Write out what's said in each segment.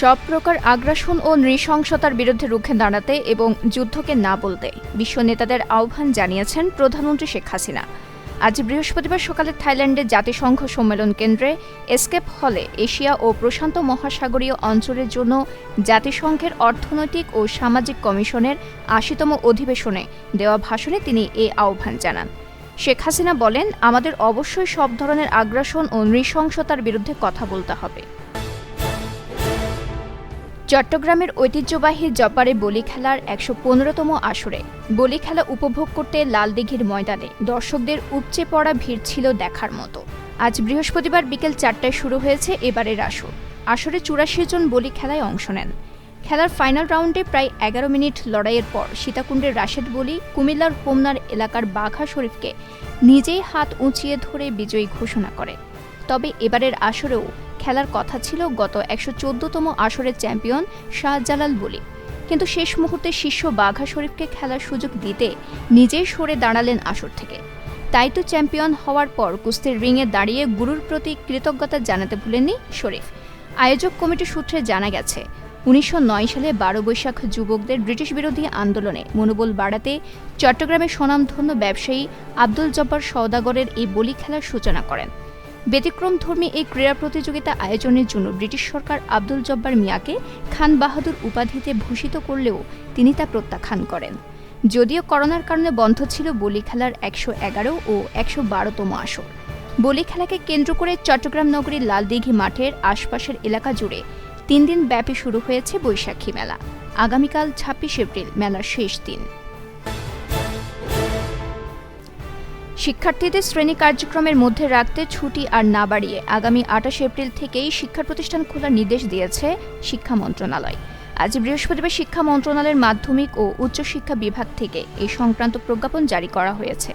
সব প্রকার আগ্রাসন ও নৃশংসতার বিরুদ্ধে রুখে দাঁড়াতে এবং যুদ্ধকে না বলতে বিশ্ব নেতাদের আহ্বান জানিয়েছেন প্রধানমন্ত্রী শেখ হাসিনা। আজ বৃহস্পতিবার সকালে থাইল্যান্ডের জাতিসংঘ সম্মেলন কেন্দ্রে এসকেপ হলে এশিয়া ও প্রশান্ত মহাসাগরীয় অঞ্চলের জন্য জাতিসংঘের অর্থনৈতিক ও সামাজিক কমিশনের আশিতম অধিবেশনে দেওয়া ভাষণে তিনি এ আহ্বান জানান। শেখ হাসিনা বলেন, আমাদের অবশ্যই সব ধরনের আগ্রাসন ও নৃশংসতার বিরুদ্ধে কথা বলতে হবে। চট্টগ্রামের ঐতিহ্যবাহী জব্বারে বলি খেলার একশো পনেরোতম আসরে বলি খেলা উপভোগ করতে লালদিঘির ময়দানে দর্শকদের উপচে পড়া ভিড় ছিল দেখার মতো। আজ বৃহস্পতিবার বিকেল চারটায় শুরু হয়েছে এবারের আসর। আসরে চুরাশি জন বলি খেলায় অংশ নেন। খেলার ফাইনাল রাউন্ডে প্রায় এগারো মিনিট লড়াইয়ের পর সীতাকুণ্ডের রাশেদ বলি কুমিল্লার হোমনার এলাকার বাঘা শরীফকে নিজেই হাত উঁচিয়ে ধরে বিজয়ী ঘোষণা করে। তবে এবারের আসরেও খেলার কথা ছিল গত একশো চোদ্দতম আসরের চ্যাম্পিয়ন শাহজালাল বলি। কিন্তু শেষ মুহূর্তে শিষ্য বাঘা শরীফকে খেলার সুযোগ দিতে নিজেই সরে দাঁড়ালেন আসর থেকে। তাই তো চ্যাম্পিয়ন হওয়ার পর কুস্তির রিংয়ে দাঁড়িয়ে গুরুর প্রতি কৃতজ্ঞতা জানাতে ভুলেননি শরীফ। আয়োজক কমিটি সূত্রে জানা গেছে, উনিশশো নয় সালে বারো বৈশাখ যুবকদের ব্রিটিশ বিরোধী আন্দোলনে মনোবল বাড়াতে চট্টগ্রামের স্বনামধন্য ব্যবসায়ী আব্দুল জব্বার সওদাগরের এই বলি খেলার সূচনা করেন। ব্যতিক্রমধর্মী এই ক্রীড়া প্রতিযোগিতা আয়োজনের জন্য ব্রিটিশ সরকার আব্দুল জব্বার মিয়াকে খান বাহাদুর উপাধিতে ভূষিত করলেও তিনি তা প্রত্যাখ্যান করেন। যদিও করোনার কারণে বন্ধ ছিল বলি খেলার একশো এগারো ও একশো বারোতম আসর। বলি খেলাকে কেন্দ্র করে চট্টগ্রাম নগরীর লালদিঘি মাঠের আশপাশের এলাকা জুড়ে তিন দিন ব্যাপী শুরু হয়েছে বৈশাখী মেলা। আগামীকাল ছাব্বিশ এপ্রিল মেলার শেষ দিন। শিক্ষার্থীদের শ্রেণি কার্যক্রমের মধ্যে রাখতে ছুটি আর না বাড়িয়ে আগামী আঠাশ এপ্রিল থেকেই শিক্ষা প্রতিষ্ঠান খোলার নির্দেশ দিয়েছে শিক্ষা মন্ত্রণালয়। আজ বৃহস্পতিবার শিক্ষা মন্ত্রণালয়ের মাধ্যমিক ও উচ্চশিক্ষা বিভাগ থেকে এই সংক্রান্ত প্রজ্ঞাপন জারি করা হয়েছে।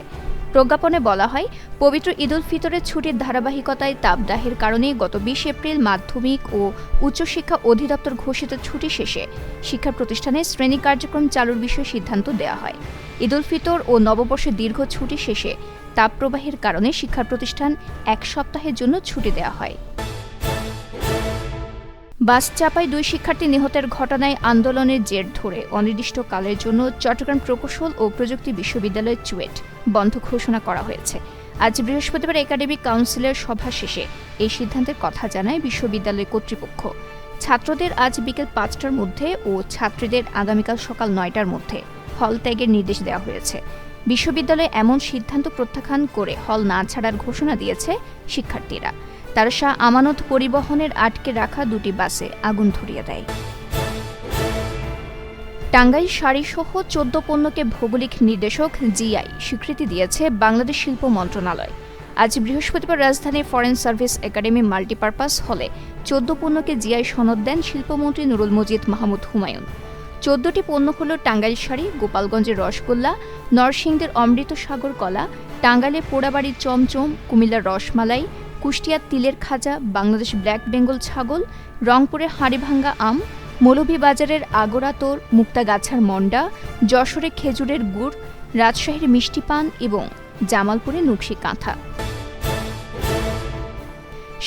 প্রজ্ঞাপনে বলা হয়, পবিত্র ঈদুল ফিতরের ছুটির ধারাবাহিকতায় তাপদাহের কারণে গত বিশ এপ্রিল মাধ্যমিক ও উচ্চশিক্ষা অধিদপ্তর ঘোষিত ছুটি শেষে শিক্ষা প্রতিষ্ঠানে শ্রেণি কার্যক্রম চালুর বিষয়ে সিদ্ধান্ত দেওয়া হয়। ঈদুল ফিতর ও নববর্ষের দীর্ঘ ছুটি শেষে তাপপ্রবাহের কারণে শিক্ষা প্রতিষ্ঠান এক সপ্তাহের জন্য ছুটি দেওয়া হয়। বাস চাপায় দুই শিক্ষার্থী নিহতের ঘটনায় আন্দোলনের জের ধরে। অনির্দিষ্টকালের জন্য চট্টগ্রাম প্রকৌশল ও প্রযুক্তি বিশ্ববিদ্যালয়ের চুয়েট বন্ধ ঘোষণা করা হয়েছে। আজ বৃহস্পতিবার একাডেমিক কাউন্সিলের সভা শেষে এই সিদ্ধান্তের কথা জানায় বিশ্ববিদ্যালয় কর্তৃপক্ষ। ছাত্রদের আজ বিকেল পাঁচটার মধ্যে ও ছাত্রীদের আগামীকাল সকাল নয়টার মধ্যে হল ত্যাগের নির্দেশ দেওয়া হয়েছে। বিশ্ববিদ্যালয়ে এমন সিদ্ধান্ত প্রত্যাখ্যান করে হল না ছাড়ার ঘোষণা দিয়েছে শিক্ষার্থীরা। তারা শাহ আমানত পরিবহনের আটকে রাখা দুটি বাসে আগুন ধরিয়ে দেয়। টাঙ্গাইল শাড়িসহ চোদ্দ পণ্যকে ভৌগোলিক নির্দেশক জিআই স্বীকৃতি দিয়েছে বাংলাদেশ শিল্প মন্ত্রণালয়। আজ বৃহস্পতিবার রাজধানীর ফরেন সার্ভিস একাডেমি মাল্টিপারপাস হলে চোদ্দ পণ্যকে জিআই সনদ দেন শিল্পমন্ত্রী নুরুল মজিদ মাহমুদ হুমায়ুন। চোদ্দটি পণ্য হল টাঙ্গাইল শাড়ি গোপালগঞ্জের রসগোল্লা নরসিংদের অমৃত সাগর কলা টাঙ্গাইলে পোড়াবাড়ির চমচম, কুমিল্লার রসমালাই কুষ্টিয়ার তিলের খাজা, বাংলাদেশ ব্ল্যাক বেঙ্গল ছাগল, রংপুরের হাঁড়িভাঙ্গা আম মৌলভী মৌলভীবাজারের আগরাতোর মুক্তাগাছার মন্ডা যশোরে খেজুরের গুড়, রাজশাহীর মিষ্টি পান এবং জামালপুরে নকশি কাঁথা।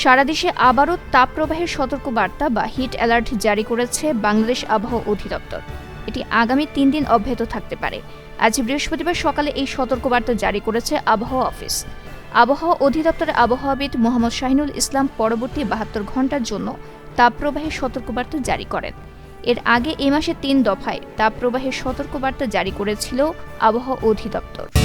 সারা দেশে আবারও তাপপ্রবাহের সতর্কবার্তা বা হিট অ্যালার্ট জারি করেছে বাংলাদেশ আবহাওয়া অধিদপ্তর। এটি আগামী তিন দিন অব্যাহত থাকতে পারে। আজ বৃহস্পতিবার সকালে এই সতর্কবার্তা জারি করেছে আবহাওয়া অফিস। আবহাওয়া অধিদপ্তরের আবহাওয়াবিদ মোহাম্মদ শাহিনুল ইসলাম পরবর্তী বাহাত্তর ঘণ্টার জন্য তাপপ্রবাহের সতর্কবার্তা জারি করেন। এর আগে এ মাসে তিন দফায় তাপপ্রবাহের সতর্কবার্তা জারি করেছিল আবহাওয়া অধিদপ্তর।